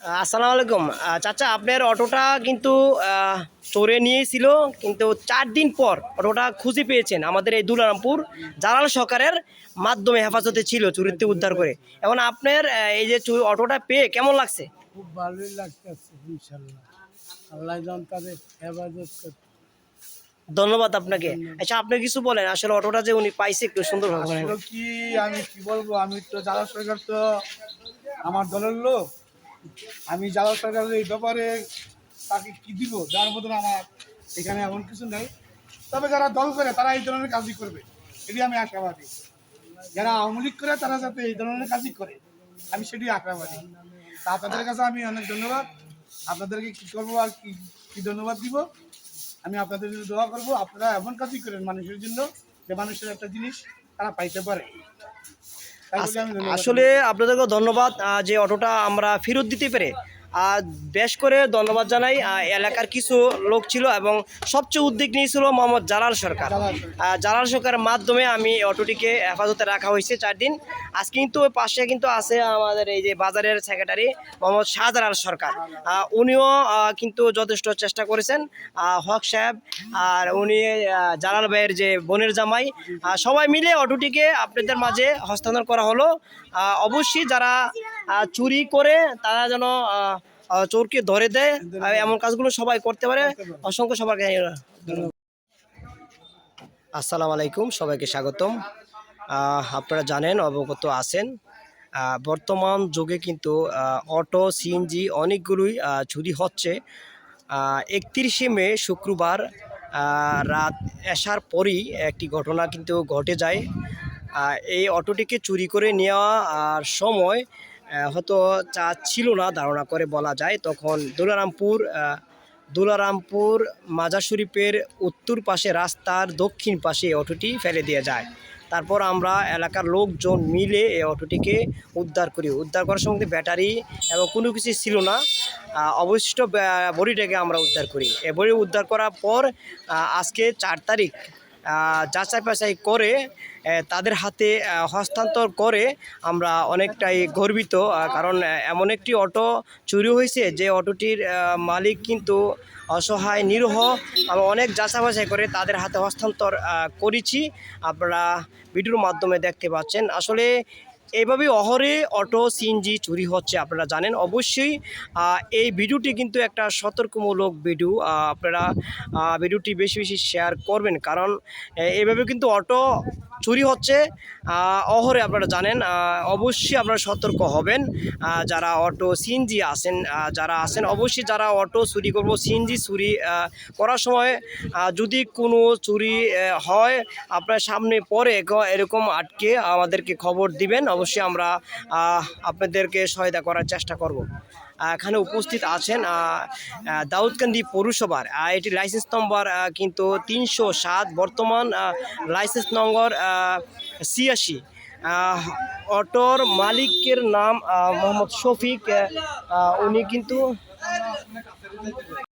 আসসালামু আলাইকুম। চাচা আপনার অটোটা কিন্তু চোরে নিয়েছিল কিন্তু চার দিন পর অটোটা খুঁজে পেয়েছেন আমাদের এই দুলারামপুর জালাল সরকারের মাধ্যমে হেফাজতে ছিল চুরিতে উদ্ধার করে। এখন আপনার এই যে অটোটা পেয়ে কেমন লাগছে? খুব ভালোই লাগতেছে ইনশাল্লাহ। আল্লাহ তাদের হেফাজত করতে ধন্যবাদ আপনাকে। আচ্ছা আপনি কিছু বলেন আসলে অটোটা যে উনি পাইছে একটু সুন্দরভাবে বলেন। আসলে কি আমি কি বলব? আমি তো জালা সরকার তো আমার দলের লোক। আমি জালা সরকারের এই ব্যাপারে তাকে কি দিব? যার মতন আমার এখানে এমন কিছু নেই। তবে যারা দল করে, তারা এই ধরনের কাজই করবে। এটি আমি আশাবাদী। যারা আওয়ামী লীগ করে, তারা যাতে এই ধরনের কাজই করে। আমি সেটি আশাবাদী। তা আপনাদের কাছে আমি অনেক ধন্যবাদ। আপনাদেরকে কি করব আর কি কি ধন্যবাদ দিব? আমি আপনাদের জন্য দোয়া করব। আপনারা এমন কাজই করেন মানুষের জন্য, যে মানুষের একটা জিনিস তারা পাইতে পারে। ধন্যবাদ আসলে আপনাদেরকে ধন্যবাদ যে অটোটা আমরা ফেরত দিতে পেরে। বেশ করে ধন্যবাদ জানাই এলাকার কিছু লোক ছিল এবং সবচেয়ে উদ্যোগ নিয়েছিল মোহাম্মদ জালাল সরকার। জালাল সরকারের মাধ্যমে আমি অটোটিকে হেফাজতে রাখা হয়েছে চার দিন। আজ কিন্তু ওই পাশে কিন্তু আছে আমাদের এই যে বাজারের সেক্রেটারি মোহাম্মদ শাহজালাল সরকার। উনিও কিন্তু যথেষ্ট চেষ্টা করেছেন। হক সাহেব আর উনি জালাল ভাইয়ের যে বোনের জামাই সবাই মিলে অটোটিকে আপনাদের মাঝে হস্তান্তর করা হলো। অবশ্যই যারা চুরি করে তারা যেন চোরকে ধরে দেয়। আর এমন কাজগুলো সবাই করতে পারে। অসংখ্য ধন্যবাদ। আসসালামু আলাইকুম, সবাইকে স্বাগতম। আপনারা জানেন, অবগত আছেন বর্তমান যুগে কিন্তু অটো, সিএনজি অনেকগুলোই চুরি হচ্ছে। একত্রিশে মে শুক্রবার রাত আসার পরই একটি ঘটনা কিন্তু ঘটে যায়। এই অটোটিকে চুরি করে নেওয়া আর সময় হয়তো চা ছিল না, ধারণা করে বলা যায়। তখন দুলারামপুর দুলারামপুর মাজার শরীফের উত্তর পাশে, রাস্তার দক্ষিণ পাশে অটোটি ফেলে দিয়ে যায়। তারপর আমরা এলাকার লোকজন মিলে এই অটোটিকে উদ্ধার করি। উদ্ধার করার সঙ্গে ব্যাটারি এবং কোনো কিছু ছিল না। অবশিষ্ট বডিটাকে আমরা উদ্ধার করি। এ বডি উদ্ধার করার পর আজকে চার তারিখ যাচাই বাছাই করে তাদের হাতে হস্তান্তর করে আমরা অনেকটাই গর্বিত। কারণ এমন একটি অটো চুরি হয়েছে যে অটোটির মালিক কিন্তু অসহায়, নিরহ আমরা অনেক যাচাই বাছাই করে তাদের হাতে হস্তান্তর করেছি। আপনারা ভিডিওর মাধ্যমে দেখতে পাচ্ছেন। আসলে এইভাবে অহরে অটো সিএনজি চুরি হচ্ছে আপনারা জানেন। অবশ্যই এই ভিডিওটি কিন্তু একটা সতর্কমূলক ভিডিও। আপনারা ভিডিওটি বেশি বেশি শেয়ার করবেন। কারণ এইভাবে কিন্তু অটো চুরি হচ্ছে। অহরে আপনারা জানেন অবশ্যই আপনারা সতর্ক হবেন। যারা অটো সিএনজি আহ, যারা আছেন অবশ্যই যারা অটো চুরি করব সিএনজি চুরি করার সময় যদি কোনো চুরি হয় আপনার সামনে পরে এরকম আটকে আমাদেরকে খবর দিবেন। অবশ্যই আমরা আপনাদেরকে সহায়তা করার চেষ্টা করব। এখানে উপস্থিত আছেন দাউদকান্দি পৌরসভার এটি লাইসেন্স নম্বর কিন্তু তিনশো সাত বর্তমান লাইসেন্স নম্বর ছিয়াশি। অটোর মালিকের নাম মোহাম্মদ শফিক। উনি কিন্তু